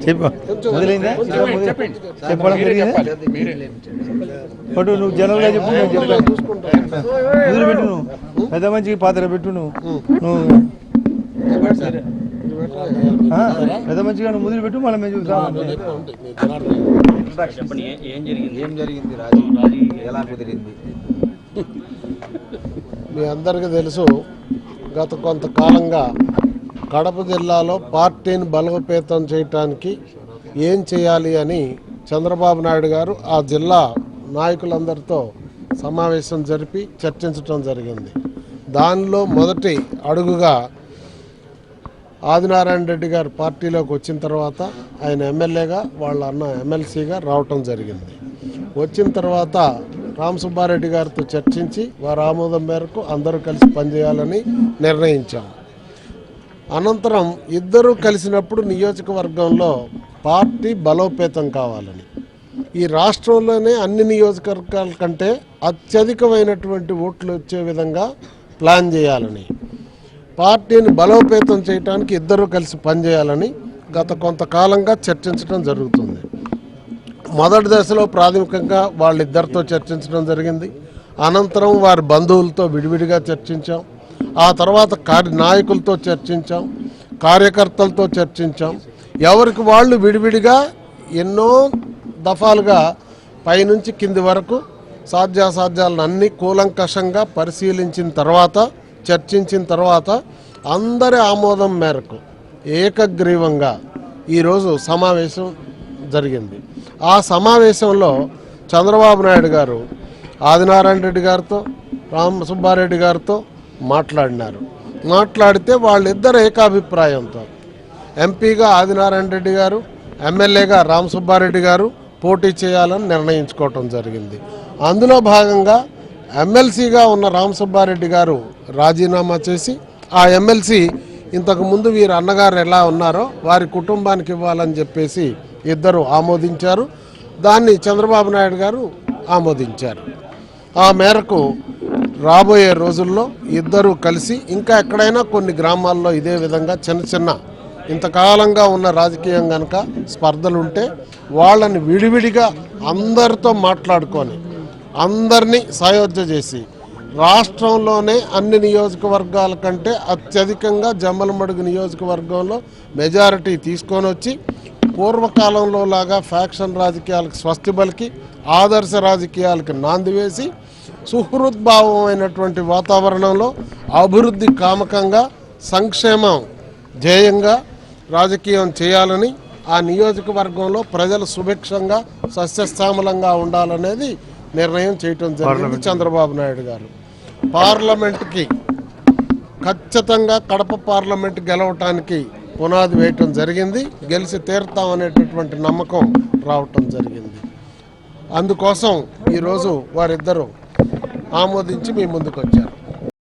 చెప్పు. చెప్పడం నువ్వు జనంలో చెప్పు నేను చెప్తాను ముదురు పెట్టు నువ్వు. పెద్ద మంచికి పాత్ర పెట్టు నువ్వు. నువ్వు పెద్ద మంచిగా నువ్వు ముదురు పెట్టు మళ్ళీ మేము చూద్దాం చెప్పండి ఏ- ఏం జరిగింది? ఏం జరిగింది రాజీ? రాజీ ఎలా కుదిరింది మీ అందరికీ తెలుసు గత కొంతకాలంగా కడప జిల్లాలో పార్టీని బలోపేతం చేయటానికి ఏం చేయాలి అని చంద్రబాబు నాయుడు గారు ఆ జిల్లా నాయకులందరితో సమావేశం జరిపి చర్చించడం జరిగింది. దానిలో మొదటి అడుగుగా ఆదినారాయణ రెడ్డి గారు పార్టీలోకి వచ్చిన తర్వాత ఆయన ఎమ్మెల్యేగా వాళ్ళ అన్న ఎమ్మెల్సీగా రావటం జరిగింది. వచ్చిన తర్వాత రామసుబ్బారెడ్డి గారితో చర్చించి వారి ఆమోదం మేరకు అందరూ కలిసి పనిచేయాలని నిర్ణయించాం. అనంతరం ఇద్దరూ కలిసినప్పుడు నియోజకవర్గంలో పార్టీ బలోపేతం కావాలని. ఈ రాష్ట్రంలోనే అన్ని నియోజకవర్గాల కంటే అత్యధికమైనటువంటి ఓట్లు వచ్చే విధంగా ప్లాన్ చేయాలని. పార్టీని బలోపేతం చేయడానికి ఇద్దరూ కలిసి పనిచేయాలని గత కొంతకాలంగా చర్చించడం జరుగుతుంది. మొదటి దశలో ప్రాథమికంగా వాళ్ళిద్దరితో చర్చించడం జరిగింది. అనంతరం వారి బంధువులతో విడివిడిగా చర్చించాం. ఆ తర్వాత కార్య నాయకులతో చర్చించాం కార్యకర్తలతో చర్చించాం. ఎవరికి వాళ్ళు విడివిడిగా ఎన్నో దఫాలుగా పైనుంచి కింది వరకు సాధ్యాసాధ్యాలను అన్ని కూలంకషంగా పరిశీలించిన తర్వాత చర్చించిన తర్వాత అందరి ఆమోదం మేరకు ఏకగ్రీవంగా ఈరోజు సమావేశం జరిగింది. ఆ సమావేశంలో చంద్రబాబు నాయుడు గారు ఆదినారాయణ రెడ్డి గారితో రామ సుబ్బారెడ్డి గారితో మాట్లాడినారు. మాట్లాడితే వాళ్ళిద్దరు ఏకాభిప్రాయంతో ఎంపీగా ఆదినారాయణ రెడ్డి గారు ఎమ్మెల్యేగా రామ్ సుబ్బారెడ్డి గారు పోటీ చేయాలని నిర్ణయించుకోవటం జరిగింది. అందులో భాగంగా ఎమ్మెల్సీగా ఉన్న రామ్ సుబ్బారెడ్డి గారు రాజీనామా చేసి ఆ ఎమ్మెల్సీ ఇంతకు ముందు వీరి అన్నగారు ఎలా ఉన్నారో వారి కుటుంబానికి ఇవ్వాలని చెప్పేసి ఇద్దరు ఆమోదించారు. దాన్ని చంద్రబాబు నాయుడు గారు ఆమోదించారు. ఆ మేరకు రాబోయే రోజుల్లో ఇద్దరు కలిసి ఇంకా ఎక్కడైనా కొన్ని గ్రామాల్లో ఇదే విధంగా చిన్న చిన్న ఇంతకాలంగా ఉన్న రాజకీయం కనుక స్పర్ధలు ఉంటే వాళ్ళని విడివిడిగా అందరితో మాట్లాడుకొని అందరినీ సయోధ్య చేసి రాష్ట్రంలోనే అన్ని నియోజకవర్గాల కంటే అత్యధికంగా జమ్మలమడుగు నియోజకవర్గంలో మెజారిటీ తీసుకొని వచ్చి పూర్వకాలంలో లాగా ఫ్యాక్షన్ రాజకీయాలకు స్వస్తి బలికి ఆదర్శ రాజకీయాలకు నాంది వేసి సుహృద్భావమైనటువంటి వాతావరణంలో అభివృద్ధి కామకంగా సంక్షేమం ధ్యేయంగా రాజకీయం చేయాలని ఆ నియోజకవర్గంలో ప్రజలు సుభిక్షంగా సస్యశ్యామలంగా ఉండాలనేది నిర్ణయం చేయటం జరిగింది చంద్రబాబు నాయుడు గారు. పార్లమెంట్కి ఖచ్చితంగా కడప పార్లమెంట్ గెలవటానికి పునాది వేయటం జరిగింది. గెలిచి తీరుతామనేటటువంటి నమ్మకం రావటం జరిగింది. అందుకోసం ఈరోజు వారిద్దరూ ఆమోదించి మీ ముందుకు వచ్చారు.